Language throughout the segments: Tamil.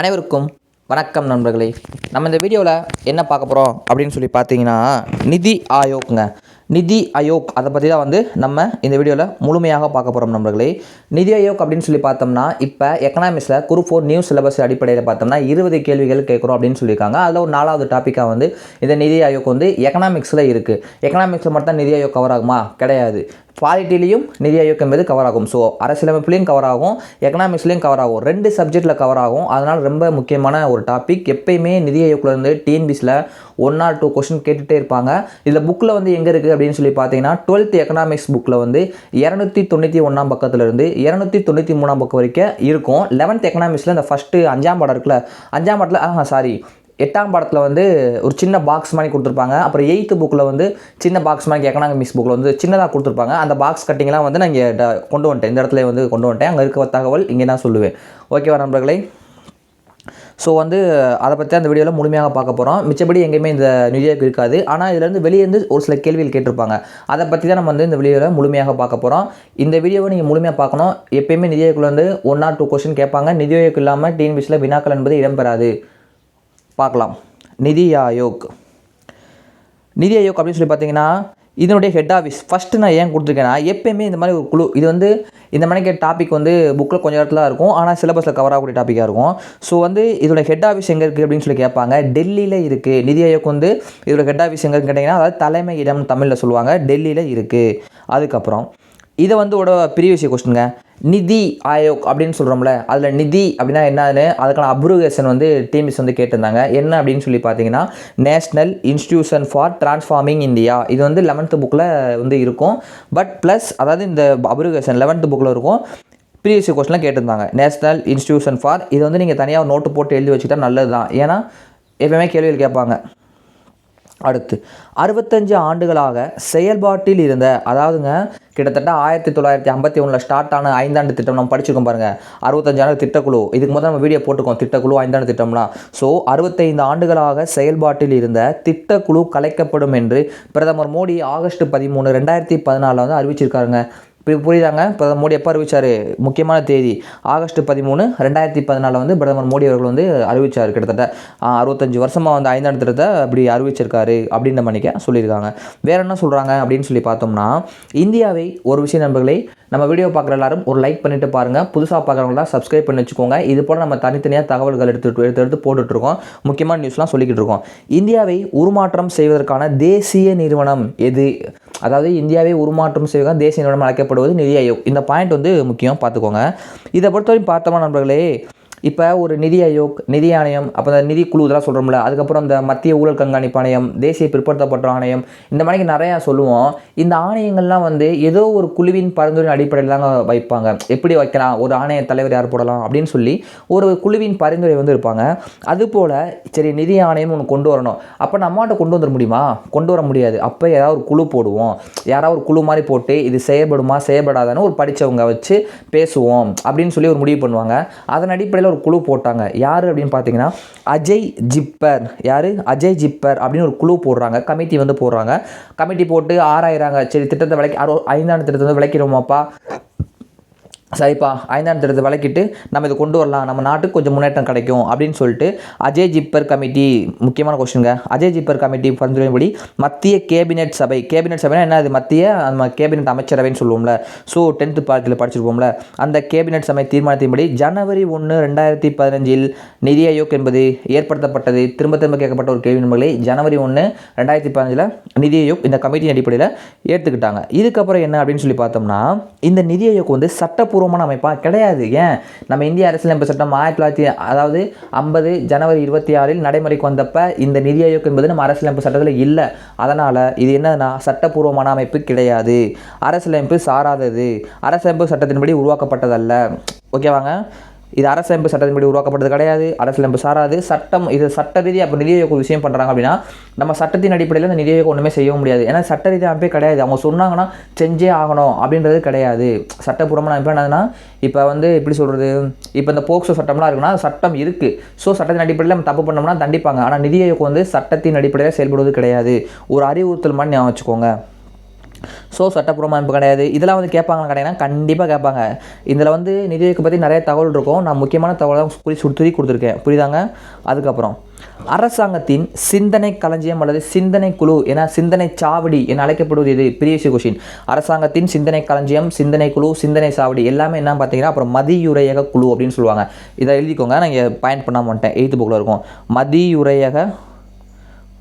அனைவருக்கும் வணக்கம் நண்பர்களே. நம்ம இந்த வீடியோவில் என்ன பார்க்க போகிறோம் அப்படின்னு சொல்லி பார்த்தீங்கன்னா நிதி ஆயோக்ங்க. நிதி ஆயோக் அதை பற்றி தான் வந்து நம்ம இந்த வீடியோவில் முழுமையாக பார்க்க போகிறோம் நண்பர்களே. நிதி ஆயோக் அப்படின்னு சொல்லி பார்த்தோம்னா இப்போ எக்கனாமிக்ஸில் குரூப் ஃபோர் நியூ சிலபஸ் அடிப்படையில் பார்த்தோம்னா இருபது கேள்விகள் கேட்குறோம் அப்படின்னு சொல்லியிருக்காங்க. அதில் ஒரு நாலாவது டாப்பிக்காக வந்து இந்த நிதி ஆயோக் வந்து எக்கனாமிக்ஸில் இருக்குது எக்கனாமிக்ஸில் மட்டும் தான் நிதி ஆயோக் கவர் ஆகுமா? கிடையாது. பாலிட்டிலையும் நிதி ஆயோக் என்பது கவர் ஆகும். ஸோ அரசியலமைப்புலையும் கவர் ஆகும் எக்கனாமிக்ஸ்லையும் கவர் ஆகும். ரெண்டு சப்ஜெக்ட்டில் கவர் ஆகும். அதனால் ரொம்ப முக்கியமான ஒரு டாபிக் எப்பயுமே நிதி ஆயோக்லேருந்து டிஎன்பிஸில் ஒன் ஆர் டூ கொஷின் கேட்டுகிட்டே இருப்பாங்க. இதில் புக்கில் வந்து எங்கே இருக்குது அப்படின்னு சொல்லி பார்த்தீங்கன்னா டுவெல்த் எக்கனாமிக்ஸ் புக்கில் வந்து இரநூத்தி தொண்ணூற்றி ஒன்றாம் பக்கத்துலேருந்து இரநூத்தி தொண்ணூற்றி மூணாம் பக்கம் வரைக்கும் இருக்கும். லெவன்த் எக்கனாமிக்ஸில் இந்த ஃபஸ்ட்டு அஞ்சாம் படம் இருக்குல்ல அஞ்சாம் படத்தில் ஆஹா சாரி எட்டாம் படத்தில் வந்து ஒரு சின்ன பாக்ஸ் மாதிரி கொடுத்துருப்பாங்க. அப்புறம் எயித்து புக்கில் வந்து சின்ன பாக்ஸ் மாதிரி எக்கனாமிக்ஸ் புக்கில் வந்து சின்னதாக கொடுத்துருப்பாங்க. அந்த பாக்ஸ் கட்டிங்லாம் வந்து நான் இங்கே கொண்டு வந்துட்டேன். இந்த இடத்துல வந்து கொண்டு வந்துட்டேன். அங்கே இருக்க தகவல் இங்கே நான் சொல்லுவேன். ஓகேவா நண்பர்களே? ஸோ வந்து அதை பற்றி அந்த வீடியோவில் முழுமையாக பார்க்க போகிறோம் மிச்சப்படி எங்கேயுமே இந்த நிதியாக இருக்காது. ஆனால் இதுலேருந்து வெளியேருந்து ஒரு சில கேள்விகள் கேட்டிருப்பாங்க. அதை பற்றி தான் நம்ம வந்து இந்த வீடியோவில் முழுமையாக பார்க்க போகிறோம் இந்த வீடியோவை நீங்கள் முழுமையாக பார்க்கணும். எப்பயுமே நிதியாக்குள்ள வந்து ஒன் ஆர் டூ கொஸ்டின் கேட்பாங்க. நிதியாக்கு இல்லாமல் டிஎன்பிசியில் வினாக்கள் என்பது இடம்பெறாது. பார்க்கலாம். நிதி ஆயோக். நிதி ஆயோக் அப்படின்னு சொல்லி பார்த்தீங்கன்னா இதனுடைய ஹெட் ஆஃபீஸ் ஃபஸ்ட்டு நான் ஏன் கொடுத்துருக்கேன்னா எப்பயுமே இந்த மாதிரி ஒரு குழு இது வந்து இந்த மாதிரி டாபிக் வந்து புக்கில் கொஞ்சம் இடத்துல இருக்கும். ஆனால் சிலபஸில் கவர் ஆகக்கூடிய டாப்பிக்காக இருக்கும். ஸோ வந்து இதோட ஹெட் ஆஃபீஸ் எங்கே இருக்குது அப்படின்னு சொல்லி கேட்பாங்க. டெல்லியில் இருக்குது நிதி ஆயோக் வந்து இதோட ஹெட் ஆஃபீஸ் எங்கே கேட்டிங்கன்னா அதாவது தலைமை இடம் தமிழில் சொல்லுவாங்க. டெல்லியில் இருக்குது அதுக்கப்புறம் இதை வந்து ஒரு ப்ரீவியஸ் கொஸ்டினுங்க நிதி ஆயோக் அப்படின்னு சொல்கிறோம்ல அதில் நிதி அப்படின்னா என்னன்னு அதுக்கான அப்ரூவேஷன் வந்து டிஎம்எஸ் வந்து கேட்டிருந்தாங்க. என்ன அப்படின்னு சொல்லி பார்த்தீங்கன்னா national institution for transforming India இது வந்து லெவன்த்து புக்கில் வந்து இருக்கும். பட் ப்ளஸ் அதாவது இந்த அப்ரூவேஷன் லெவன்த்து புக்கில் இருக்கும். ப்ரீவியஸ் கொஸ்டின்லாம் கேட்டிருந்தாங்க. நேஷ்னல் இன்ஸ்டிடியூஷன் ஃபார் இது வந்து நீங்கள் தனியாக நோட்டு போட்டு எழுதி வச்சுக்கிட்டா நல்லது தான் ஏன்னா எப்பயுமே கேள்விகள் கேட்பாங்க. அடுத்து அறுபத்தஞ்சு ஆண்டுகளாக செயல்பாட்டில் இருந்த அதாவதுங்க கிட்டத்தட்ட ஆயிரத்தி தொள்ளாயிரத்தி ஐம்பத்தி ஒன்றில் ஸ்டார்ட் ஆன ஐந்தாண்டு திட்டம் நம்ம படிச்சிருக்கோம் பாருங்கள் அறுபத்தஞ்சு ஆண்டு திட்டக்குழு. இதுக்கு மொதல் நம்ம வீடியோ போட்டுக்கோம் திட்டக்குழு ஐந்தாண்டு திட்டம்லாம். ஸோ அறுபத்தைந்து ஆண்டுகளாக செயல்பாட்டில் இருந்த திட்டக்குழு கலைக்கப்படும் என்று பிரதமர் மோடி ஆகஸ்ட் பதிமூணு ரெண்டாயிரத்தி பதினாலில் வந்து அறிவிச்சிருக்காருங்க. புரியுதாங்க? பிரதமர் மோடி எப்போ அறிவித்தார் முக்கியமான தேதி ஆகஸ்ட் பதிமூணு ரெண்டாயிரத்தி பதினாலில் வந்து பிரதமர் மோடி அவர்கள் வந்து அறிவித்தார் கிட்டத்தட்ட. அறுபத்தஞ்சு வருஷமாக வந்து ஐந்தாண்டு திட்டத்தை அப்படி அறிவிச்சிருக்காரு அப்படின்ற மணிக்க சொல்லியிருக்காங்க. வேற என்ன சொல்கிறாங்க அப்படின்னு சொல்லி பார்த்தோம்னா இந்தியாவை ஒரு விஷயம் நண்பர்களே நம்ம வீடியோ பார்க்குற எல்லாரும் ஒரு லைக் பண்ணிட்டு பாருங்கள் புதுசாக பார்க்குறவங்களாம் சப்ஸ்கிரைப் பண்ணி வச்சுக்கோங்க. இது போல் நம்ம தனித்தனியாக தகவல்கள் எடுத்து எடுத்து எடுத்து போட்டுட்ருக்கோம் முக்கியமான நியூஸ்லாம் சொல்லிக்கிட்டு இருக்கோம். இந்தியாவை உருமாற்றம் செய்வதற்கான தேசிய நிறுவனம் எது? அதாவது இந்தியாவை உருமாற்றம் செய்வதற்கான தேசிய நிறுவனம் அழைக்கப்படுவது நிதி ஆயோக். இந்த பாயிண்ட் வந்து முக்கியம். பார்த்துக்கோங்க. இதை பொறுத்தவரைக்கும் பார்த்தோமா நண்பர்களே இப்போ ஒரு நிதி ஆயோக் நிதி ஆணையம் அப்போ அந்த நிதி குழு இதெல்லாம் சொல்கிறோம்ல அதுக்கப்புறம் இந்த மத்திய ஊழல் கண்காணிப்பு ஆணையம் தேசிய பிற்படுத்தப்பட்ட ஆணையம் இந்த மாதிரி நிறையா சொல்லுவோம். இந்த ஆணையங்கள்லாம் வந்து ஏதோ ஒரு குழுவின் பரிந்துரை அடிப்படையில் தாங்க வைப்பாங்க. எப்படி வைக்கலாம்? ஒரு ஆணைய தலைவர் யார் போடலாம்? அப்படின்னு சொல்லி ஒரு குழுவின் பரிந்துரை வந்து இருப்பாங்க. அதுபோல் சரி நிதி ஆணையம் ஒன்று கொண்டு வரணும். அப்போ நம்மகிட்ட கொண்டு வந்துட முடியுமா? கொண்டு வர முடியாது. அப்போ ஏதாவது ஒரு குழு போடுவோம். யாராவது ஒரு குழு மாதிரி போட்டு இது செயல்படுமா செயல்படாதான்னு ஒரு படித்தவங்க வச்சு பேசுவோம். அப்படின்னு சொல்லி ஒரு முடிவு பண்ணுவாங்க. அதன் அடிப்படையில் ஒரு குழு போட்டாங்க. யார் அப்படின்னு பார்த்தீங்கன்னா அஜய் ஜிப்பர். யார்? அஜய் ஜிப்பர் அப்படின்னு ஒரு குழு போடுறாங்க. கமிட்டி வந்து போடுறாங்க. கமிட்டி போட்டு ஆராயிறாங்க. சரி திட்டத்தை விளக்கி அறு ஐந்தாண்டு திட்டத்தை வந்து விளக்கிடுவோமாப்பா? சரிப்பா ஐந்தாம் திட்டத்தை விளக்கிட்டு நம்ம இதை கொண்டு வரலாம். நம்ம நாட்டுக்கு கொஞ்சம் முன்னேற்றம் கிடைக்கும் அப்படின்னு சொல்லிட்டு அஜய் ஜிப்பர் கமிட்டி முக்கியமான கொஸ்டினுங்க அஜய் ஜிப்பர் கமிட்டி பரிந்துரைப்படி மத்திய கேபினெட் சபை கேபினெட் சபைனா என்ன அது? மத்திய நம்ம கேபினெட் அமைச்சரவைன்னு சொல்லுவோம்ல. ஸோ டென்த்து பார்ட்டியில் படிச்சிருப்போம்ல. அந்த கேபினெட் சபை தீர்மானத்தின்படி ஜனவரி ஒன்று ரெண்டாயிரத்தி பதினஞ்சில் நிதி ஆயோக் என்பது ஏற்படுத்தப்பட்டது. திரும்ப திரும்ப கேட்கப்பட்ட ஒரு கேள்வி நம்பர்களே ஜனவரி ஒன்று ரெண்டாயிரத்தி பதினஞ்சில் நிதி ஆயோக் இந்த கமிட்டியின் அடிப்படையில் ஏற்றுக்கிட்டாங்க இதுக்கப்புறம் என்ன அப்படின்னு சொல்லி பார்த்தோம்னா இந்த நிதி ஆயோக் வந்து சட்டப்பூர்வமான அமைப்பா? கிடையாது. ஏன்? நம்ம இந்திய அரசியலமைப்பு சட்டம் ஆயிரத்தி தொள்ளாயிரத்தி அதாவது ஐம்பது ஜனவரி இருபத்தி ஆறில் நடைமுறைக்கு வந்தப்ப இந்த நிதி ஆயோக் என்பது நம்ம அரசியலமைப்பு சட்டத்தில் இல்லை. அதனால் இது என்னன்னா சட்டப்பூர்வமான அமைப்பு கிடையாது. அரசியலமைப்பு சாராதது. அரசியலமைப்பு சட்டத்தின்படி உருவாக்கப்பட்டதல்ல. ஓகேவாங்க? இது அரசியலமைப்பு சட்டத்தின்படி உருவாக்கப்பட்டது கிடையாது அரசியலமைப்பு சாராது. சட்டம் இது சட்ட ரீதியாக இப்போ நிதி ஆயோக் ஒரு விஷயம் பண்ணுறாங்க அப்படின்னா நம்ம சட்டத்தின் அடிப்படையில் அந்த நிதி ஆயோக் ஒன்றுமே செய்ய முடியாது. ஏன்னா சட்ட ரீதியாக அமைப்பே கிடையாது. அவங்க சொன்னாங்கன்னா செஞ்சே ஆகணும் அப்படின்றது கிடையாது. சட்டப்பூர்வமான அமைப்பு என்னதுன்னா இப்போ வந்து எப்படி சொல்கிறது இப்போ இந்த போக்சோ சட்டம்லாம் இருக்குன்னா சட்டம் இருக்குது ஸோ சட்டத்தின் அடிப்படையில் நம்ம தப்பு பண்ணோம்னா தண்டிப்பாங்க ஆனால் நிதி ஆயோக் வந்து சட்டத்தின் அடிப்படையில் செயல்படுவது கிடையாது. ஒரு அறிவுறுத்தல் மாதிரி ஞாபகம் வச்சுக்கோங்க. ஸோ சட்டப்பூர்வ அமைப்பு கிடையாது. இதெல்லாம் வந்து கேட்பாங்கன்னு கிடையாதுன்னா கண்டிப்பாக கேட்பாங்க. இதில் வந்து நிதி பற்றி நிறைய தகவல் இருக்கும். நான் முக்கியமான தகவலை குறி சுற்றி கொடுத்துருக்கேன். புரியுதாங்க? அதுக்கப்புறம் அரசாங்கத்தின் சிந்தனை களஞ்சியம் அல்லது சிந்தனை குழு என சிந்தனை சாவடி என அழைக்கப்படுவது இது. ப்ரீவியஸ் கொஷின் அரசாங்கத்தின் சிந்தனை களஞ்சியம் சிந்தனை குழு சிந்தனை சாவடி எல்லாமே என்ன பார்த்தீங்கன்னா அப்புறம் மதியுரையக குழு அப்படின்னு சொல்லுவாங்க. இதை எழுதிக்கோங்க. நான் இங்கே பாயிண்ட் பண்ணாம வந்துட்டேன். எயித்து புக்கில் இருக்கும். மதியுரையக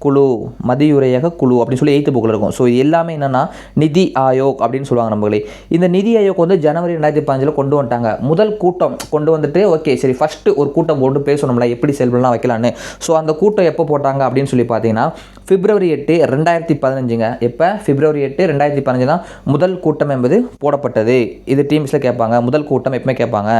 குழு மதியுரையக குழு அப்படின்னு சொல்லி எயித்து புக்கில் இருக்கும். ஸோ இது எல்லாமே என்னென்னா நிதி ஆயோக் அப்படின்னு சொல்லுவாங்க நம்மளே இந்த நிதி ஆயோக் வந்து ஜனவரி ரெண்டாயிரத்தி பதினஞ்சில் கொண்டு வந்துட்டாங்க. முதல் கூட்டம் கொண்டு வந்துட்டு ஓகே சரி ஃபஸ்ட்டு ஒரு கூட்டம் போட்டு பேசணும்ல எப்படி செயல்படலாம் வைக்கலான்னு ஸோ அந்த கூட்டம் எப்போ போட்டாங்க அப்படின்னு சொல்லி பார்த்தீங்கன்னா பிப்ரவரி எட்டு ரெண்டாயிரத்தி பதினஞ்சுங்க. எப்போ? பிப்ரவரி எட்டு ரெண்டாயிரத்தி பதினஞ்சு தான் முதல் கூட்டம் என்பது போடப்பட்டது. இது டீம்ஸில் கேட்பாங்க. முதல் கூட்டம் எப்பவுமே கேட்பாங்க.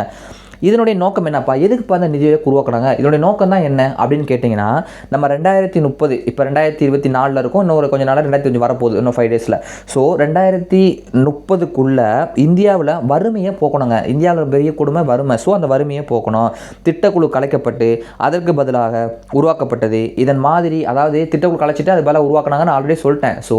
இதனுடைய நோக்கம் என்னப்பா? எதுக்குப்பா அந்த நிதியை உருவாக்குனாங்க இதனுடைய நோக்கம் தான் என்ன அப்படின்னு கேட்டிங்கன்னா நம்ம ரெண்டாயிரத்தி முப்பது இப்போ ரெண்டாயிரத்தி இருபத்தி நாலில் இருக்கும். இன்னொரு கொஞ்சம் நாளாக ரெண்டாயிரத்தி அஞ்சு வரப்போகுது. இன்னும் ஃபைவ் டேஸில் ஸோ ரெண்டாயிரத்தி முப்பதுக்குள்ளே இந்தியாவில் வறுமையை போக்கணுங்க. இந்தியாவில் பெரிய கொடுமை வறுமை. ஸோ அந்த வறுமையை போக்கணும். திட்டக்குழு கலைக்கப்பட்டு அதற்கு பதிலாக உருவாக்கப்பட்டது. இதன் மாதிரி அதாவது திட்டக்குழு கலைச்சிட்டு அது பதிலாக உருவாக்குனாங்கன்னு நான் ஆல்ரெடி சொல்லிட்டேன். ஸோ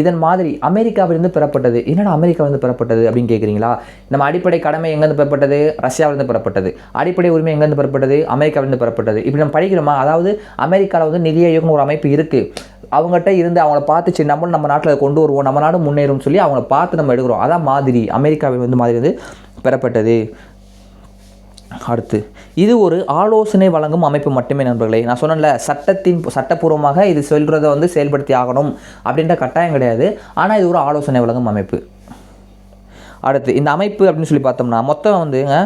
இதன் மாதிரி அமெரிக்காவிலிருந்து பெறப்பட்டது. என்னடா அமெரிக்காவிலிருந்து பெறப்பட்டது அப்படின்னு கேட்குறீங்களா நம்ம அடிப்படை கடமை எங்கேருந்து பெறப்பட்டது? ரஷ்யாவிலிருந்து பெறப்பட்டது. அடிப்படை உரிமை எங்கேருந்து பெறப்பட்டது? அமெரிக்காவிலிருந்து பெறப்பட்டது. இப்படி நம்ம படிக்கிறோமா? அதாவது அமெரிக்காவில் வந்து நிதி ஆயோக்னு ஒரு அமைப்பு இருக்குது அவங்ககிட்ட இருந்து அவங்கள பார்த்து சரி நம்மளும் நம்ம நாட்டில் கொண்டு வருவோம் நம்ம நாடு முன்னேறும் சொல்லி அவங்கள பார்த்து நம்ம எடுக்கிறோம். அதான் மாதிரி. அமெரிக்காவில் வந்து மாதிரி வந்து பெறப்பட்டது. அடுத்து இது ஒரு ஆலோசனை வழங்கும் அமைப்பு மட்டுமே நண்பர்களே. நான் சொன்னேன்ல சட்டத்தின் சட்டப்பூர்வமாக இது சொல்கிறத வந்து செயல்படுத்தி ஆகணும் அப்படின்ற கட்டாயம் கிடையாது. ஆனால் இது ஒரு ஆலோசனை வழங்கும் அமைப்பு. அடுத்து இந்த அமைப்பு அப்படின்னு சொல்லி பார்த்தோம்னா மொத்தம் வந்துங்க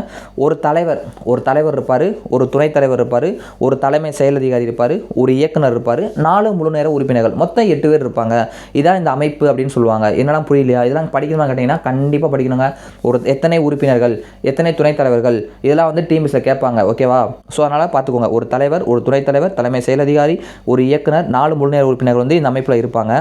ஒரு தலைவர் ஒரு தலைவர் இருப்பார் ஒரு துணைத் தலைவர் இருப்பார் ஒரு தலைமை செயல் அதிகாரி இருப்பார் ஒரு இயக்குனர் இருப்பார் நாலு முழு நேர உறுப்பினர்கள். மொத்தம் எட்டு பேர் இருப்பாங்க. இதான் இந்த அமைப்பு அப்படின்னு சொல்லுவாங்க. என்னெல்லாம் புரியலையா? இதெல்லாம் படிக்கணுமா கேட்டிங்கன்னா கண்டிப்பாக படிக்கணுங்க. ஒரு எத்தனை உறுப்பினர்கள் எத்தனை துணைத் தலைவர்கள் இதெல்லாம் வந்து டீம்ஸில் கேட்பாங்க. ஓகேவா ஸோ அதனால் பார்த்துக்கோங்க. ஒரு தலைவர் ஒரு துணைத் தலைவர் தலைமை செயல் அதிகாரி ஒரு இயக்குனர் நாலு முழு நேர உறுப்பினர்கள் வந்து இந்த அமைப்பில் இருப்பாங்க.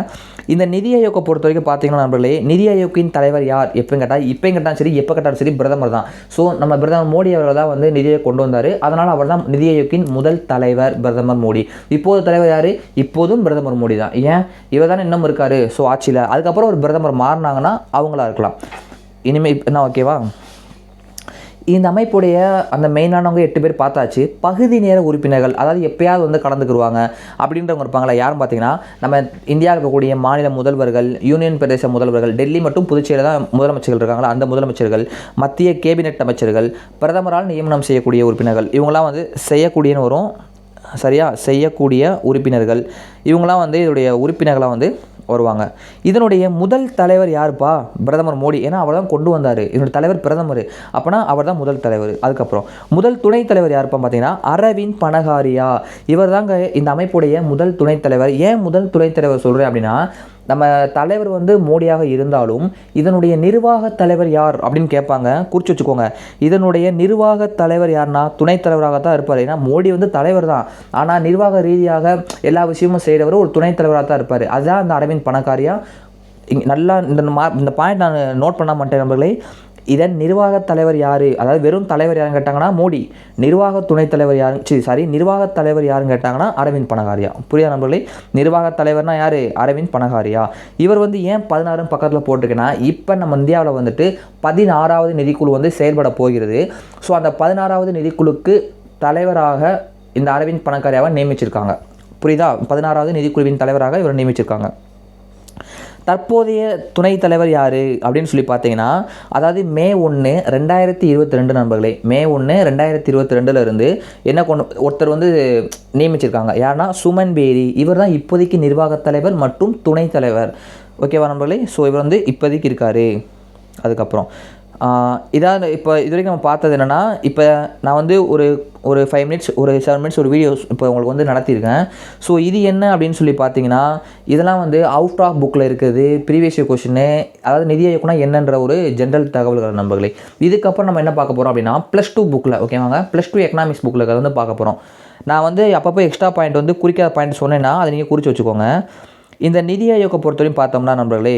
இந்த நிதி ஆயோக்கை பொறுத்த வரைக்கும் பார்த்தீங்கன்னா நண்பர்களே நிதி ஆயோக்கின் தலைவர் யார்? எப்படின்னு கேட்டால் இப்போ கேட்டாலும் சரி எப்போ கட்டாலும் சரி பிரதமர் தான். ஸோ நம்ம பிரதமர் மோடி அவர்கள் தான் வந்து நிதியை கொண்டு வந்தார். அதனால் அவர் தான் நிதி ஆயோக்கின் முதல் தலைவர் பிரதமர் மோடி. இப்போது தலைவர் யார்? இப்போதும் பிரதமர் மோடி தான். ஏன்? இவர் தானே இன்னும் இருக்கார். ஸோ ஆட்சியில். அதுக்கப்புறம் ஒரு பிரதமர் மாறினாங்கன்னா அவங்களா இருக்கலாம். இனிமேல் என்ன ஓகேவா இந்த அமைப்புடைய அந்த மெயினானவங்க எட்டு பேர் பார்த்தாச்சு. பகுதி நேர உறுப்பினர்கள் அதாவது எப்பயாவது வந்து கலந்துக்குருவாங்க அப்படின்றவங்க இருப்பாங்களா யாரும் பார்த்தீங்கன்னா நம்ம இந்தியாவில் இருக்கக்கூடிய மாநில முதல்வர்கள் யூனியன் பிரதேச முதல்வர்கள் டெல்லி மற்றும் புதுச்சேரியில் தான் முதலமைச்சர்கள் இருக்காங்களா அந்த முதலமைச்சர்கள் மத்திய கேபினெட் அமைச்சர்கள் பிரதமரால் நியமனம் செய்யக்கூடிய உறுப்பினர்கள் இவங்களாம் வந்து செய்யக்கூடியன்னு வரும். சரியா? செய்யக்கூடிய உறுப்பினர்கள். இவங்களாம் வந்து இதோடைய உறுப்பினர்களாக வந்து வருவாங்க. இதனுடைய முதல் தலைவர் யாருப்பா? பிரதமர் மோடி. ஏன்னா அவர் தான் கொண்டு வந்தார். இதனுடைய தலைவர் பிரதமர். அப்போனா அவர் தான் முதல் தலைவர். அதுக்கப்புறம் முதல் துணைத் தலைவர் யாருப்பா பார்த்தீங்கன்னா அரவிந்த் பனகாரியா இவர் தாங்க இந்த அமைப்புடைய முதல் துணைத் தலைவர். ஏன் முதல் துணைத் தலைவர் சொல்கிறேன் அப்படின்னா நம்ம தலைவர் வந்து மோடியாக இருந்தாலும் இதனுடைய நிர்வாக தலைவர் யார் அப்படின்னு கேட்பாங்க. குறிச்சு வச்சுக்கோங்க. இதனுடைய நிர்வாக தலைவர் யார்னா துணைத் தலைவராக தான் இருப்பார். ஏன்னா மோடி வந்து தலைவர் தான். ஆனால் நிர்வாக ரீதியாக எல்லா விஷயமும் செய்கிறவர் ஒரு துணைத் தலைவராக தான் இருப்பார். அதுதான் அந்த அரவிந்த் பணக்காரியாக இங்க நல்லா இந்த மா இந்த பாயிண்ட் நான் நோட் பண்ண மாட்டேன் நண்பர்களே. இதன் நிர்வாக தலைவர் யார்? அதாவது வெறும் தலைவர் யாருன்னு கேட்டாங்கன்னா மோடி. நிர்வாக துணைத் தலைவர் யாரு? சரி சாரி நிர்வாக தலைவர் யாருன்னு கேட்டாங்கன்னா அரவிந்த் பனகாரியா. புரியா நண்பர்களே? நிர்வாக தலைவர்னா யார்? அரவிந்த் பனகாரியா. இவர் வந்து ஏன் பதினாறும் பக்கத்தில் போட்டிருக்கேன்னா இப்போ நம்ம இந்தியாவில் வந்துட்டு பதினாறாவது நிதிக்குழு வந்து செயல்பட போகிறது. ஸோ அந்த பதினாறாவது நிதிக்குழுக்கு தலைவராக இந்த அரவிந்த் பணக்காரியாவை நியமிச்சிருக்காங்க. புரியுதா? பதினாறாவது நிதிக்குழுவின் தலைவராக இவர் நியமிச்சிருக்காங்க. தற்போதைய துணைத் தலைவர் யார் அப்படின்னு சொல்லி பார்த்தீங்கன்னா அதாவது மே ஒன்று ரெண்டாயிரத்தி இருபத்தி ரெண்டு நண்பர்களே மே ஒன்று ரெண்டாயிரத்தி இருபத்தி ரெண்டில் இருந்து என்ன கொண்டு ஒருத்தர் வந்து நியமிச்சிருக்காங்க. யாருன்னா சுமன் பேரி. இவர் தான் இப்போதைக்கு நிர்வாகத் தலைவர் மற்றும் துணைத் தலைவர். ஓகேவா நண்பர்களே? ஸோ இவர் வந்து இப்போதைக்கு இருக்கார். அதுக்கப்புறம் இதான் இப்போ இது வரைக்கும் நம்ம பார்த்தது என்னென்னா இப்போ நான் வந்து ஒரு ஒரு ஃபைவ் மினிட்ஸ் ஒரு செவன் மினிட்ஸ் ஒரு வீடியோஸ் இப்போ உங்களுக்கு வந்து நடத்தியிருக்கேன். ஸோ இது என்ன அப்படின்னு சொல்லி பார்த்தீங்கன்னா இதெல்லாம் வந்து அவுட் ஆஃப் புக்கில் இருக்குது. ப்ரீவியஸ் கொஷின்னு அதாவது நிதி இயக்குனா என்னன்ற ஒரு ஜென்ரல் தகவல்கள் நம்பர்களே இதுக்கப்புறம் நம்ம என்ன பார்க்க போகிறோம் அப்படின்னா ப்ளஸ் டூ புக்கில் ஓகேவாங்க ப்ளஸ் டூ எக்கனாமிக்ஸ் புக்கில் இருக்கிறது வந்து பார்க்க போகிறோம் நான் வந்து அப்பப்போ எக்ஸ்ட்ரா பாயிண்ட் வந்து குறிக்காத பாயிண்ட் சொன்னேன்னா அதை நீங்கள் குறித்து வச்சுக்கோங்க. இந்த நிதி ஆயோக்கை பொறுத்தவரையும் பார்த்தோம்னா நண்பர்களே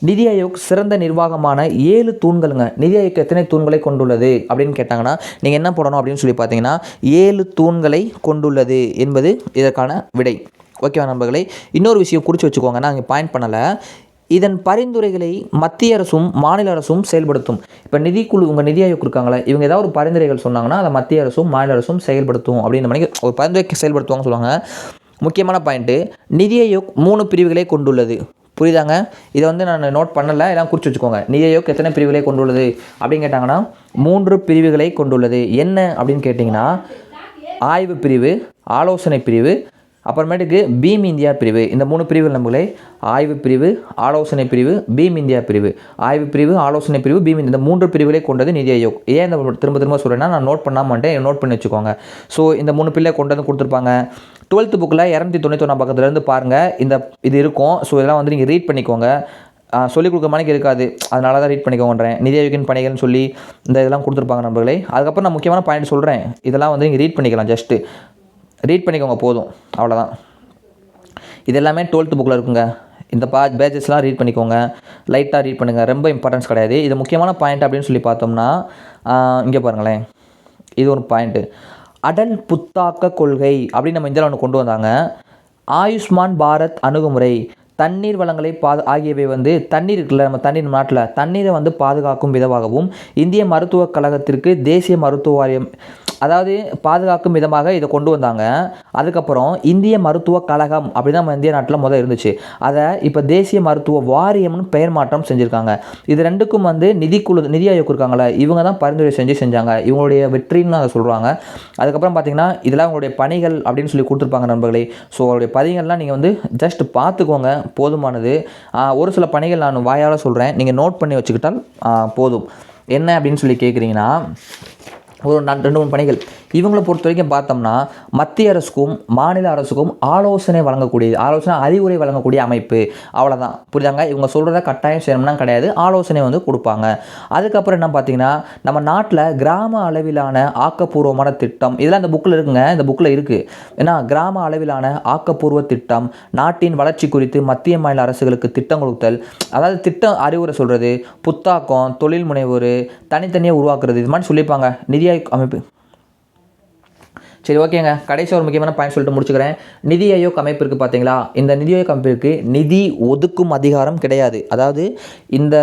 நிதி ஆயோக் சிறந்த நிர்வாகமான ஏழு தூண்களுங்க. நிதி ஆயோக் எத்தனை தூண்களை கொண்டுள்ளது அப்படின்னு கேட்டாங்கன்னா நீங்கள் என்ன போடணும் அப்படின்னு சொல்லி பார்த்தீங்கன்னா ஏழு தூண்களை கொண்டுள்ளது என்பது இதற்கான விடை. ஓகேவா நண்பர்களே? இன்னொரு விஷயம் குறித்து வச்சுக்கோங்க. நான் இங்கே பாயிண்ட் பண்ணலை. இதன் பரிந்துரைகளை மத்திய அரசும் மாநில அரசும் செயல்படுத்தும். இப்போ நிதிக்குழு உங்கள் நிதி ஆயோக் இருக்காங்களே இவங்க ஏதாவது ஒரு பரிந்துரைகள் சொன்னாங்கன்னா அதை மத்திய அரசும் மாநில அரசும் செயல்படுத்தும் அப்படின்ற மாதிரி ஒரு பரிந்துரை செயல்படுத்துவாங்கன்னு சொல்லுவாங்க. முக்கியமான பாயிண்ட்டு நிதி ஆயோக் மூணு பிரிவுகளை கொண்டுள்ளது. புரியுதாங்க? இதை வந்து நான் நோட் பண்ணலை. எல்லாம் குறித்து வச்சுக்கோங்க. நிதி எத்தனை பிரிவுகளை கொண்டுள்ளது? அப்படின்னு கேட்டாங்கன்னா மூன்று பிரிவுகளை கொண்டுள்ளது. என்ன அப்படின்னு கேட்டிங்கன்னா ஆய்வு பிரிவு ஆலோசனை பிரிவு அப்புறமேட்டுக்கு பீம் இந்தியா பிரிவு. இந்த மூணு பிரிவுகள் நம்மளே ஆய்வு பிரிவு ஆலோசனை பிரிவு பீம் இந்தியா பிரிவு. ஆய்வு பிரிவு ஆலோசனை பிரிவு பீம் இந்த மூன்று பிரிவுகளை கொண்டது நிதி ஆயோக். ஏன் இந்த திரும்ப திரும்ப சொல்கிறேன்னா நான் நோட் பண்ணாமட்டேன் நோட் பண்ணி வச்சுக்கோங்க. ஸோ இந்த மூணு பிள்ளை கொண்டு வந்து கொடுத்துருப்பாங்க. டுவெல்த்து புக்கில் இரநூத்தி தொண்ணூத்தொன்னா பக்கத்துலேருந்து பாருங்கள் இந்த இது இருக்கும். ஸோ இதெல்லாம் வந்து நீங்கள் ரீட் பண்ணிக்கோங்க. சொல்லிக் கொடுக்குற மாதிரி இருக்காது. அதனால தான் ரீட் பண்ணிக்கோங்கன்றேன். நிதி பணிகள்னு சொல்லி இந்த இதெல்லாம் கொடுத்துருப்பாங்க நண்பர்களே. அதுக்கப்புறம் நான் முக்கியமான பாயிண்ட் சொல்கிறேன் இதெல்லாம் வந்து நீங்கள் ரீட் பண்ணிக்கலாம் ஜஸ்ட்டு ரீட் பண்ணிக்கோங்க போதும். அவ்வளோதான் இது எல்லாமே டுவெல்த்து புக்கில் இருக்குங்க. இந்த பா பேஜஸ்லாம் ரீட் பண்ணிக்கோங்க. லைட்டாக ரீட் பண்ணுங்கள் ரொம்ப இம்பார்ட்டன்ஸ் கிடையாது. இது முக்கியமான பாயிண்ட் அப்படின்னு சொல்லி பார்த்தோம்னா இங்கே பாருங்களேன். இது ஒரு பாயிண்ட்டு அடல் புத்தாக்க கொள்கை அப்படின்னு நம்ம இந்தியாவில் ஒன்று கொண்டு வந்தாங்க. ஆயுஷ்மான் பாரத் அணுகுமுறை தண்ணீர் வளங்களை பாது ஆகியவை வந்து தண்ணீர் இருக்குல்ல நம்ம தண்ணீர் நாட்டில் தண்ணீரை வந்து பாதுகாக்கும் விதமாகவும் இந்திய மருத்துவக் கழகத்திற்கு தேசிய மருத்துவ வாரியம் அதாவது பாதுகாக்கும் விதமாக இதை கொண்டு வந்தாங்க. அதுக்கப்புறம் இந்திய மருத்துவ கழகம் அப்படி தான் நம்ம இந்திய நாட்டில் முதல் இருந்துச்சு. அதை இப்போ தேசிய மருத்துவ வாரியம்னு பெயர் மாற்றம் செஞ்சுருக்காங்க. இது ரெண்டுக்கும் வந்து நிதிக்குழு நிதி ஆயோக் இருக்காங்களே இவங்க தான் பரிந்துரை செஞ்சு செஞ்சாங்க. இவங்களுடைய வெற்றின்னு அதை சொல்கிறாங்க அதுக்கப்புறம் பார்த்தீங்கன்னா இதெல்லாம் உங்களுடைய பணிகள் அப்படின்னு சொல்லி கொடுத்துருப்பாங்க நண்பர்களே. ஸோ அவருடைய பணிகள்லாம் நீங்கள் வந்து ஜஸ்ட் பார்த்துக்கோங்க. போதுமானது. ஒரு சில பணிகள் நான் வாயால் சொல்கிறேன் நீங்கள் நோட் பண்ணி வச்சுக்கிட்டால் போதும். என்ன அப்படின்னு சொல்லி கேட்குறீங்கன்னா ஒரு நான் ரெண்டு மூணு பணிகள். இவங்களை பொறுத்த வரைக்கும் பார்த்தோம்னா மத்திய அரசுக்கும் மாநில அரசுக்கும் ஆலோசனை வழங்கக்கூடிய ஆலோசனை அறிவுரை வழங்கக்கூடிய அமைப்பு. அவ்வளோதான் புரியுதாங்க? இவங்க சொல்கிறத கட்டாயம் செய்யணும்னா கிடையாது. ஆலோசனை வந்து கொடுப்பாங்க. அதுக்கப்புறம் என்ன பார்த்தீங்கன்னா நம்ம நாட்டில் கிராம அளவிலான ஆக்கப்பூர்வமான திட்டம். இதெல்லாம் இந்த புக்கில் இருக்குங்க. இந்த புக்கில் இருக்குது ஏன்னா கிராம அளவிலான ஆக்கப்பூர்வ திட்டம் நாட்டின் வளர்ச்சி குறித்து மத்திய மாநில அரசுகளுக்கு திட்டம் கொடுத்தல் அதாவது திட்டம் அறிவுரை சொல்கிறது புத்தாக்கம் தொழில் முனைவோர் தனித்தனியாக உருவாக்குறது இது மாதிரி சொல்லியிருப்பாங்க. நிதி அமைப்பு. சரி ஓகேங்க கடைசி ஒரு முக்கியமான பாயிண்ட் சொல்லிட்டு முடிச்சுக்கிறேன். நிதி ஆயோக் அமைப்பு இருக்குது பார்த்தீங்களா இந்த நிதி ஆயோக் அமைப்பிற்கு நிதி ஒதுக்கும் அதிகாரம் கிடையாது. அதாவது இந்த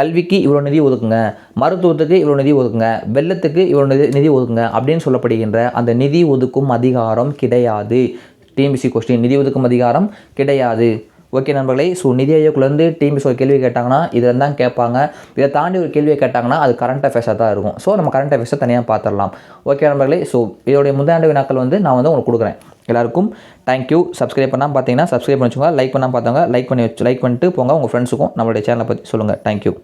கல்விக்கு இவ்வளோ நிதி ஒதுக்குங்க. மருத்துவத்துக்கு இவ்வளோ நிதி ஒதுக்குங்க. வெள்ளத்துக்கு இவ்வளோ நிதி நிதி ஒதுக்குங்க அப்படின்னு சொல்லப்படுகின்ற அந்த நிதி ஒதுக்கும் அதிகாரம் கிடையாது. டிஎம்பிசி கொஸ்டின் நிதி ஒதுக்கும் அதிகாரம் கிடையாது. ஓகே நண்பர்களே ஸோ நிதி ஆயோக்லேருந்து டிஎம்எஸ் ஒரு கேள்வி கேட்டாங்கன்னா இதில் தான் கேட்பாங்க. இதை தாண்டி ஒரு கேள்வியை கேட்டாங்கன்னா அது கரண்ட் அஃபேர்ஸாக தான் இருக்கும். ஸோ நம்ம கரண்ட் அஃபேர்ஸை தனியாக பார்த்துடலாம் ஓகே நண்பர்களே ஸோ இதோடைய முந்தாண்டு வினாக்கள் வந்து நான் வந்து உங்களுக்கு கொடுக்குறேன். எல்லாருக்கும் தேங்க்யூ சப்ஸ்கிரைப் பண்ணால் பார்த்தீங்கன்னா சப்ஸ்கிரைப் பண்ணிச்சுங்க லைக் பண்ணால் பார்த்தவங்க லைக் பண்ணி வச்சு லைக் பண்ணிட்டு போங்க. உங்கள் ஃப்ரெண்ட்ஸுக்கும் நம்மளுடைய சேனலை பற்றி சொல்லுங்கள் தேங்க்யூ